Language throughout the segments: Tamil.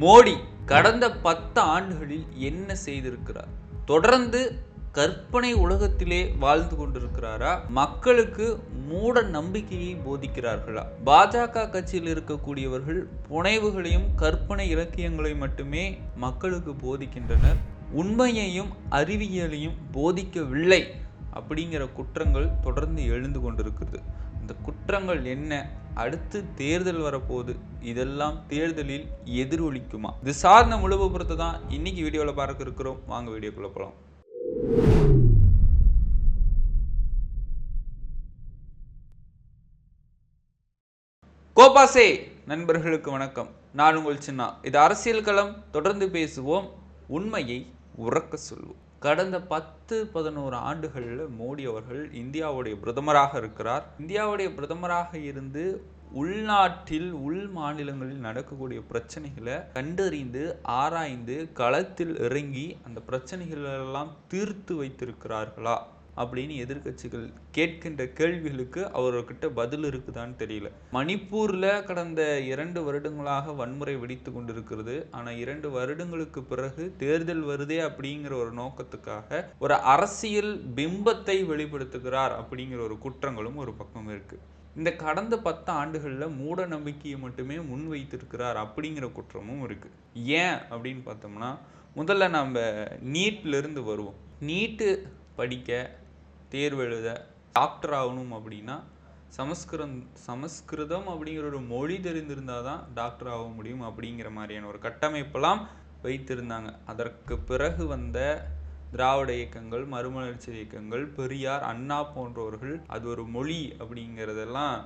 மோடி கடந்த பத்து ஆண்டுகளில் என்ன செய்திருக்கிறார்? தொடர்ந்து கற்பனை உலகத்திலே வாழ்ந்து கொண்டிருக்கிறாரா? மக்களுக்கு மூட நம்பிக்கையை போதிக்கிறார்களா? பாஜக கட்சியில் இருக்கக்கூடியவர்கள் புனைவுகளையும் கற்பனை இலக்கியங்களையும் மட்டுமே மக்களுக்கு போதிக்கின்றனர். உண்மையையும் அறிவியலையும் போதிக்கவில்லை அப்படிங்கிற குற்றங்கள் தொடர்ந்து எழுந்து கொண்டிருக்கிறது இந்த குற்றங்கள் என்ன? அடுத்து தேர்தல் வரப்போகுது. இதெல்லாம் தேர்தலில் எதிரொலிக்குமா? இது சார்ந்த முழுவை விபரத்தை தான் இன்னைக்கு வீடியோவில் பார்க்க இருக்கிறோம் வாங்க வீடியோக்குள்ள போகலாம். கோபாசே நண்பர்களுக்கு வணக்கம். நான் உங்கள் சின்னா. இது அரசியல் களம். தொடர்ந்து பேசுவோம். உண்மையை உறக்க சொல்வோம். கடந்த பத்து பதினோரு ஆண்டுகளில் மோடி அவர்கள் இந்தியாவுடைய பிரதமராக இருக்கிறார். இந்தியாவுடைய பிரதமராக இருந்து உள்நாட்டில் உள் மாநிலங்களில் நடக்கக்கூடிய பிரச்சனைகளை கண்டறிந்து ஆராய்ந்து களத்தில் இறங்கி அந்த பிரச்சனைகளெல்லாம் தீர்த்து வைத்திருக்கிறார்களா? அப்படின்னு எதிர்க்கட்சிகள் கேட்கின்ற கேள்விகளுக்கு அவர்கிட்ட பதில் இருக்குதான்னு தெரியல. மணிப்பூர்ல கடந்த இரண்டு வருடங்களாக வன்முறை வெடித்து கொண்டிருக்கிறது. ஆனா இரண்டு வருடங்களுக்கு பிறகு தேர்தல் வருதே அப்படிங்கிற ஒரு நோக்கத்துக்காக ஒரு அரசியல் பிம்பத்தை வெளிப்படுத்துகிறார் அப்படிங்கிற ஒரு குற்றங்களும் ஒரு பக்கம் இருக்கு. இந்த கடந்த பத்து ஆண்டுகளில் மூட நம்பிக்கையை மட்டுமே முன்வைத்திருக்கிறார் அப்படிங்கிற குற்றமும் இருக்கு. ஏன் அப்படின்னு பார்த்தோம்னா முதல்ல நம்ம நீட்லேருந்து வருவோம். நீட்டு படிக்க தேர்வு எழுத டாக்டர் ஆகணும் அப்படின்னா சமஸ்கிருதம் சமஸ்கிருதம் அப்படிங்கிற ஒரு மொழி தெரிந்திருந்தால் தான் டாக்டர் ஆக முடியும் அப்படிங்கிற மாதிரியான ஒரு கட்டமைப்பெல்லாம் வைத்திருந்தாங்க. அதற்கு பிறகு வந்த திராவிட இயக்கங்கள் மறுமலர்ச்சி இயக்கங்கள் பெரியார் அண்ணா போன்றவர்கள் அது ஒரு மொழி அப்படிங்கிறதெல்லாம்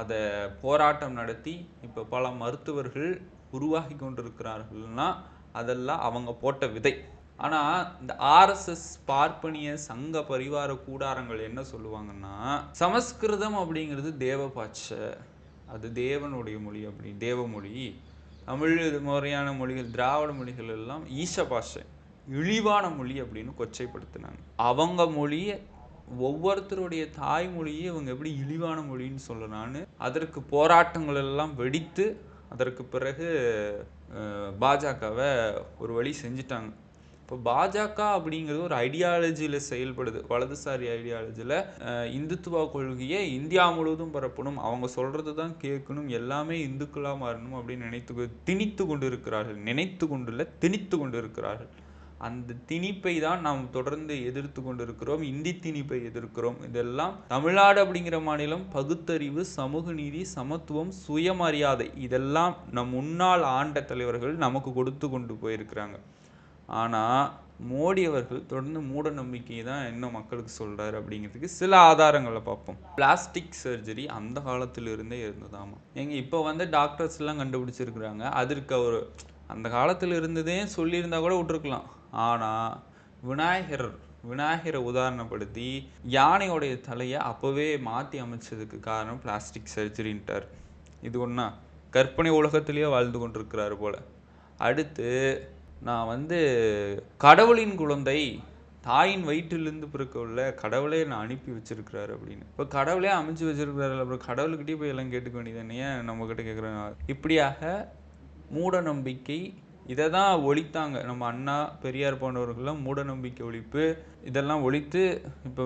அதை போராட்டம் நடத்தி இப்போ பல மருத்துவர்கள் உருவாகி கொண்டிருக்கிறார்கள்னா அதெல்லாம் அவங்க போட்ட விதை. ஆனால் இந்த ஆர்எஸ்எஸ் பார்ப்பனிய சங்க பரிவார கூடாரங்கள் என்ன சொல்லுவாங்கன்னா சமஸ்கிருதம் அப்படிங்கிறது தேவ பாட்சை அது தேவனுடைய மொழி அப்படி தேவமொழி. தமிழ் இது முறையான மொழிகள் திராவிட மொழிகள் எல்லாம் ஈச பாஷை இழிவான மொழி அப்படின்னு கொச்சைப்படுத்தினாங்க. அவங்க மொழியை ஒவ்வொருத்தருடைய தாய்மொழியை இவங்க எப்படி இழிவான மொழின்னு சொல்லலான்னு அதற்கு போராட்டங்கள் எல்லாம் வெடித்து அதற்கு பிறகு பாஜகவை ஒரு வழி செஞ்சிட்டாங்க. இப்போ பாஜக அப்படிங்கிறது ஒரு ஐடியாலஜியில் செயல்படுது. வலதுசாரி ஐடியாலஜியில் இந்துத்துவ கொள்கையை இந்தியா முழுவதும் பரப்பணும். அவங்க சொல்கிறது தான் கேட்கணும். எல்லாமே இந்துக்களாக மாறணும் அப்படின்னு நினைத்து திணித்து கொண்டு இருக்கிறார்கள் நினைத்து கொண்டுள்ள திணித்து கொண்டு இருக்கிறார்கள் அந்த திணிப்பை தான் நாம் தொடர்ந்து எதிர்த்து கொண்டிருக்கிறோம். இந்தி திணிப்பை எதிர்க்கிறோம். இதெல்லாம் தமிழ்நாடு அப்படிங்கிற மாநிலம் பகுத்தறிவு சமூக நீதி சமத்துவம் சுயமரியாதை இதெல்லாம் நம் முன்னாள் ஆண்ட தலைவர்கள் நமக்கு கொடுத்து கொண்டு போயிருக்கிறாங்க. ஆனால் மோடி அவர்கள் தொடர்ந்து மூட நம்பிக்கையை தான் இன்னும் மக்களுக்கு சொல்கிறாரு அப்படிங்கிறதுக்கு சில ஆதாரங்களை பார்ப்போம். பிளாஸ்டிக் சர்ஜரி அந்த காலத்தில் இருந்தே இருந்ததாமா? எங்க இப்போ வந்து டாக்டர்ஸ்லாம் கண்டுபிடிச்சிருக்கிறாங்க. அதற்கு அவர் அந்த காலத்தில் இருந்ததே சொல்லியிருந்தா கூட விட்டுருக்கலாம். ஆனால் விநாயகர் விநாயகரை உதாரணப்படுத்தி யானையோடைய தலையை அப்போவே மாற்றி அமைச்சதுக்கு காரணம் பிளாஸ்டிக் சர்ஜரின்ட்டார் இது ஒன்றா கற்பனை உலகத்திலேயே வாழ்ந்து கொண்டிருக்கிறாரு போல். அடுத்து நான் வந்து கடவுளின் குழந்தை தாயின் வயிற்றிலிருந்து பிறக்க உள்ள கடவுளே நான் அனுப்பி வச்சிருக்கிறாரு அப்படின்னு. இப்போ கடவுளே அமைச்சு வச்சிருக்கிறாரு அப்புறம் கடவுள்கிட்டயே போய் எல்லாம் கேட்டுக்க வேண்டியது ஏன் நம்ம கிட்ட கேட்குறாங்க இப்படியாக மூட நம்பிக்கை இதை தான் ஒழித்தாங்க. நம்ம அண்ணா பெரியார் போன்றவர்கள்லாம் மூட நம்பிக்கை ஒழிப்பு இதெல்லாம் ஒழித்து இப்போ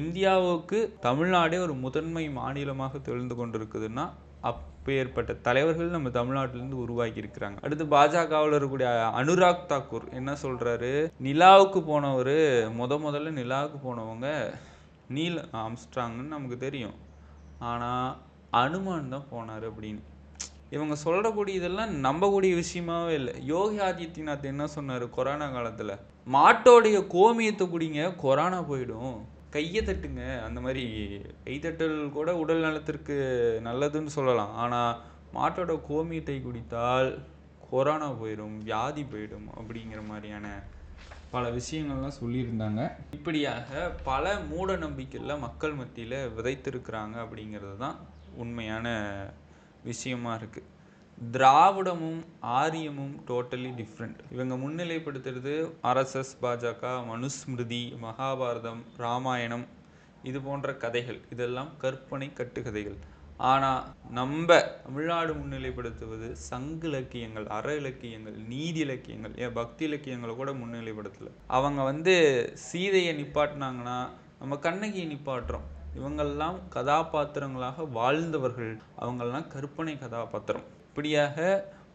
இந்தியாவுக்கு தமிழ்நாடே ஒரு முதன்மை மாநிலமாக தெளிந்து கொண்டிருக்குதுன்னா அப்பேற்பட்ட தலைவர்கள் நம்ம தமிழ்நாட்டிலேருந்து உருவாக்கி இருக்கிறாங்க அடுத்து பாஜகவில் இருக்கக்கூடிய அனுராக் தாக்கூர் என்ன சொல்கிறாரு நிலாவுக்கு போனவர் முத முதல்ல நிலாவுக்கு போனவங்க நீல் ஆம்ஸ்ட்ராங்னு நமக்கு தெரியும். ஆனால் அனுமான் தான் போனார் அப்படின்னு. இவங்க சொல்கிறக்கூடிய இதெல்லாம் நம்பக்கூடிய விஷயமாவே இல்லை. யோகி ஆதித்யநாத் என்ன சொன்னார் கொரோனா காலத்தில்? மாட்டோடைய கோமியத்தை குடிங்க கொரோனா போயிடும். கையை தட்டுங்க. அந்த மாதிரி கை தட்டல் கூட உடல் நலத்திற்கு நல்லதுன்னு சொல்லலாம். ஆனால் மாட்டோட கோமியத்தை குடித்தால் கொரோனா போயிடும் வியாதி போயிடும் அப்படிங்கிற மாதிரியான பல விஷயங்கள்லாம் சொல்லியிருந்தாங்க. இப்படியாக பல மூட நம்பிக்கையில் மக்கள் மத்தியில் விதைத்திருக்கிறாங்க அப்படிங்கிறது தான் உண்மையான விஷயமா இருக்குது திராவிடமும் ஆரியமும் டோட்டலி டிஃப்ரெண்ட் இவங்க முன்னிலைப்படுத்துறது ஆர்எஸ்எஸ் பாஜக மனுஸ்மிருதி மகாபாரதம் ராமாயணம் இது போன்ற கதைகள். இதெல்லாம் கற்பனை கட்டுக்கதைகள் ஆனால் நம்ம தமிழ்நாடு முன்னிலைப்படுத்துவது சங்க இலக்கியங்கள் அற இலக்கியங்கள் நீதி இலக்கியங்கள். ஏன் பக்தி இலக்கியங்களை கூட முன்னிலைப்படுத்தலை. அவங்க வந்து சீதையை நிப்பாட்டினாங்கன்னா நம்ம கண்ணகியை நிப்பாட்டுறோம். இவங்கெல்லாம் கதாபாத்திரங்களாக வாழ்ந்தவர்கள். அவங்கெல்லாம் கற்பனை கதாபாத்திரம். இப்படியாக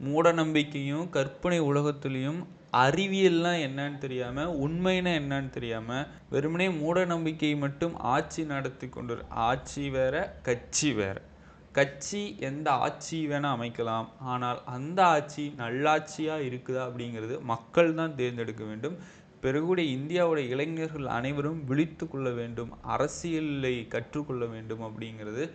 மூட நம்பிக்கையும் கற்பனை உலகத்துலேயும் அறிவியல்லாம் என்னன்னு தெரியாமல் உண்மைன்னா என்னன்னு தெரியாமல் வெறுமனே மூட நம்பிக்கை மட்டும் ஆட்சி நடத்தி கொண்டு ஆட்சி வேற கட்சி வேற. கட்சி எந்த ஆட்சி வேணால் அமைக்கலாம் ஆனால் அந்த ஆட்சி நல்லாட்சியாக இருக்குதா அப்படிங்கிறது மக்கள் தான் தேர்ந்தெடுக்க வேண்டும். பெருகுடைய இந்தியாவுடைய இளைஞர்கள் அனைவரும் விழித்து கொள்ள வேண்டும் அரசியலை கற்றுக்கொள்ள வேண்டும் அப்படிங்கிறது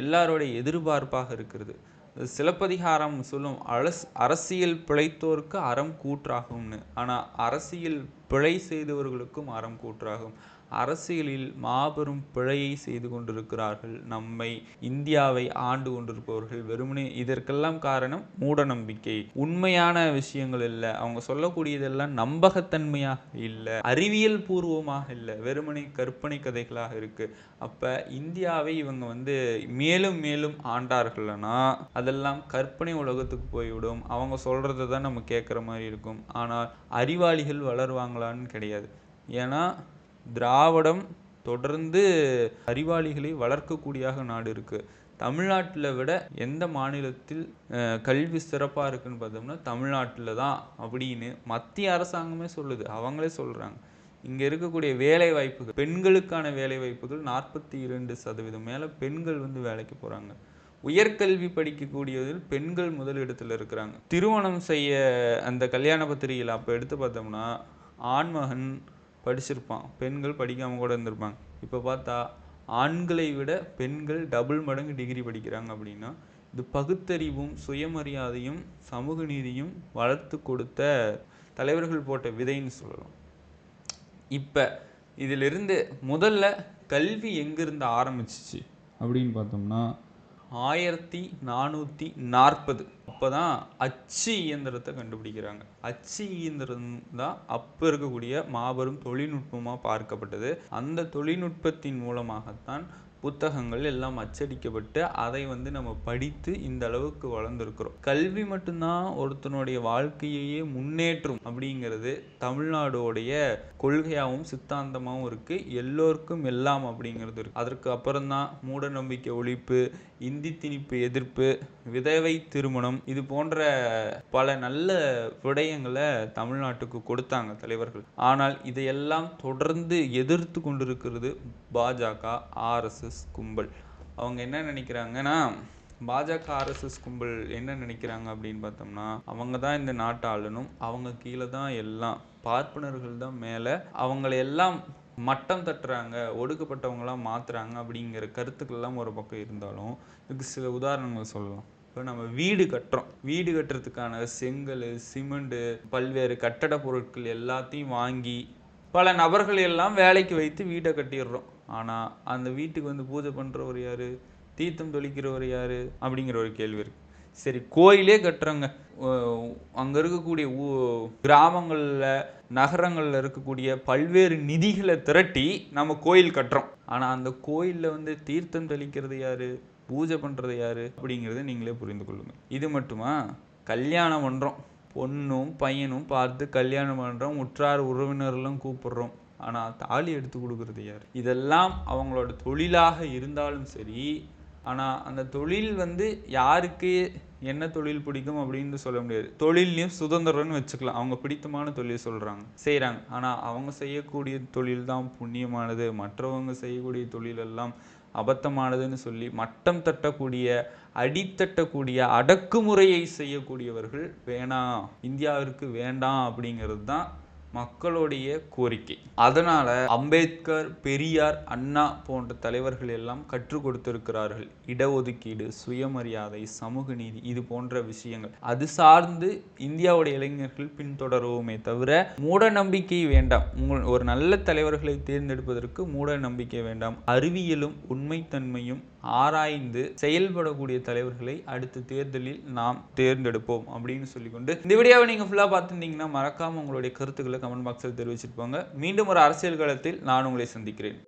எல்லாரோடைய எதிர்பார்ப்பாக இருக்கிறது. சிலப்பதிகாரம் சொல்லும் அரஸ் அரசியல் பிழைத்தோருக்கு அறம் கூற்றாகும்னு. ஆனால் அரசியல் பிழை செய்தவர்களுக்கும் அறம் கூற்றாகும். அரசியலில் மாபெரும் பிழையை செய்து கொண்டிருக்கிறார்கள். நம்மை இந்தியாவை ஆண்டு கொண்டிருப்பவர்கள் வெறுமனே இதற்கெல்லாம் காரணம் மூட நம்பிக்கை உண்மையான விஷயங்கள் இல்லை. அவங்க சொல்லக்கூடியதெல்லாம் நம்பகத்தன்மையாக இல்லை. அறிவியல் பூர்வமாக இல்லை. வெறுமனே கற்பனை கதைகளாக இருக்கு. அப்ப இந்தியாவை இவங்க வந்து மேலும் மேலும் ஆண்டார்கள்னா அதெல்லாம் கற்பனை உலகத்துக்கு போய்விடும். அவங்க சொல்றதை தான் நம்ம கேட்குற மாதிரி இருக்கும். ஆனால் அறிவாளிகள் வளருவாங்களான்னு கிடையாது. ஏன்னா திராவிடம் தொடர்ந்து அறிவாளிகளை வளர்க்கக்கூடியாக நாடு இருக்குது தமிழ்நாட்டில் விட எந்த மாநிலத்தில் கல்வி சிறப்பாக இருக்குன்னு பார்த்தோம்னா தமிழ்நாட்டில் தான் அப்படின்னு மத்திய அரசாங்கமே சொல்லுது. அவங்களே சொல்கிறாங்க இங்கே இருக்கக்கூடிய வேலை வாய்ப்புகள் பெண்களுக்கான வேலை வாய்ப்புகள் நாற்பத்தி இரண்டு சதவீதம். மேலே பெண்கள் வந்து வேலைக்கு போகிறாங்க உயர்கல்வி படிக்கக்கூடியதில் பெண்கள் முதலிடத்தில் இருக்கிறாங்க. திருமணம் செய்ய அந்த கல்யாண பத்திரிகையில் அப்போ எடுத்து பார்த்தோம்னா ஆண்மகன் படிச்சிருப்பான். பெண்கள் படிக்காமல் கூட இருந்திருப்பாங்க. இப்போ பார்த்தா ஆண்களை விட பெண்கள் டபுள் மடங்கு டிகிரி படிக்கிறாங்க அப்படின்னா இது பகுத்தறிவும் சுயமரியாதையும் சமூக நீதியும் வளர்த்து கொடுத்த தலைவர்கள் போட்ட விதைன்னு சொல்லலாம். இப்போ இதிலிருந்து முதல்ல கல்வி எங்கேருந்து ஆரம்பிச்சிச்சு? அப்படின்னு பார்த்தோம்னா ஆயிரத்தி நானூற்றி நாற்பது. அப்போ தான் அச்சு இயந்திரத்தை கண்டுபிடிக்கிறாங்க. அச்சு இயந்திரம் தான் அப்போ இருக்கக்கூடிய மாபெரும் தொழில்நுட்பமாக பார்க்கப்பட்டது. அந்த தொழில்நுட்பத்தின் மூலமாகத்தான் புத்தகங்கள் எல்லாம் அச்சடிக்கப்பட்டு அதை வந்து நம்ம படித்து இந்த அளவுக்கு வளர்ந்துருக்கிறோம். கல்வி மட்டும்தான் ஒருத்தனுடைய வாழ்க்கையையே முன்னேற்றும் அப்படிங்கிறது தமிழ்நாடோடைய கொள்கையாகவும் சித்தாந்தமாகவும் இருக்குது எல்லோருக்கும் எல்லாம் அப்படிங்கிறது இருக்குது அதற்கு அப்புறம்தான் மூட நம்பிக்கை ஒழிப்பு இந்தி திணிப்பு எதிர்ப்பு விதவை திருமணம் இது போன்ற பல நல்ல விடயங்களை தமிழ்நாட்டுக்கு கொடுத்தாங்க தலைவர்கள். ஆனால் இதையெல்லாம் தொடர்ந்து எதிர்த்து கொண்டிருக்கிறது பாஜக ஆர்எஸ்எஸ் கும்பல். அவங்க என்ன நினைக்கிறாங்கன்னா பாஜக ஆர்எஸ்எஸ் கும்பல் என்ன நினைக்கிறாங்க அப்படின்னு பார்த்தோம்னா அவங்க தான் இந்த நாட்டை ஆளணும் அவங்க கீழே தான் எல்லாம் பார்ப்பனர்கள் தான் மேலே. அவங்களை எல்லாம் மட்டம் தட்டுறாங்க ஒடுக்கப்பட்டவங்களாம் மாற்றுறாங்க அப்படிங்கிற கருத்துக்கள்லாம் ஒரு பக்கம் இருந்தாலும் இதுக்கு சில உதாரணங்கள் சொல்லலாம். இப்போ நம்ம வீடு கட்டுறோம். வீடு கட்டுறதுக்கான செங்கல் சிமெண்ட்டு பல்வேறு கட்டட பொருட்கள் எல்லாத்தையும் வாங்கி பல நபர்கள் எல்லாம் வேலைக்கு வைத்து வீட்டை கட்டிடுறோம். ஆனால் அந்த வீட்டுக்கு வந்து பூஜை பண்ணுறவர் யார்? தீர்த்தம் தொளிக்கிறவர் யார்? அப்படிங்கிற ஒரு கேள்வி இருக்குது சரி கோயிலே கட்டுறோங்க. அங்கே இருக்கக்கூடிய ஊ கிராமங்களில் நகரங்களில் இருக்கக்கூடிய பல்வேறு நிதிகளை திரட்டி நம்ம கோயில் கட்டுறோம். ஆனால் அந்த கோயிலில் வந்து தீர்த்தம் தெளிக்கிறது யாரு? பூஜை பண்ணுறது யாரு? அப்படிங்கிறத நீங்களே புரிந்து கொள்ளுங்கள் இது மட்டுமா? கல்யாணம் பண்ணுறோம் பொண்ணும் பையனும் பார்த்து கல்யாணம் பண்ணுறோம் உற்றார் உறவினர்களும் கூப்பிடுறோம். ஆனால் தாலி எடுத்து கொடுக்குறது யார்? இதெல்லாம் அவங்களோட தொழிலாக இருந்தாலும் சரி ஆனால் அந்த தொழில் வந்து யாருக்கு என்ன தொழில் பிடிக்கும் அப்படின்னு சொல்ல முடியாது. தொழிலையும் சுதந்திரம்னு வச்சுக்கலாம். அவங்க பிடித்தமான தொழில் சொல்கிறாங்க செய்கிறாங்க ஆனால் அவங்க செய்யக்கூடிய தொழில் தான் புண்ணியமானது. மற்றவங்க செய்யக்கூடிய தொழிலெல்லாம் அபத்தமானதுன்னு சொல்லி மட்டம் தட்டக்கூடிய அடித்தட்டக்கூடிய அடக்குமுறையை செய்யக்கூடியவர்கள் வேணாம். இந்தியாவிற்கு வேண்டாம் அப்படிங்கிறது தான் மக்களுடைய கோரிக்கை. அதனால அம்பேத்கர் பெரியார் அண்ணா போன்ற தலைவர்கள் எல்லாம் கற்றுக் கொடுத்திருக்கிறார்கள். இடஒதுக்கீடு சுயமரியாதை சமூக நீதி இது போன்ற விஷயங்கள். அது சார்ந்து இந்தியாவுடைய இளைஞர்கள் பின்தொடருவோமே தவிர மூட நம்பிக்கை வேண்டாம். உங்கள் ஒரு நல்ல தலைவர்களை தேர்ந்தெடுப்பதற்கு மூட நம்பிக்கை வேண்டாம். அறிவியலும் உண்மைத்தன்மையும் ஆராய்ந்து செயல்படக்கூடிய தலைவர்களை அடுத்த தேர்தலில் நாம் தேர்ந்தெடுப்போம் அப்படின்னு சொல்லிக்கொண்டு இந்த வீடியோவை நீங்கள் ஃபுல்லாக பார்த்துருந்தீங்கன்னா மறக்காமல் உங்களுடைய கருத்துக்களை கமெண்ட் பாக்ஸில் தெரிவிச்சிருப்பாங்க. மீண்டும் ஒரு அரசியல் காலத்தில் நான் உங்களை சந்திக்கிறேன்.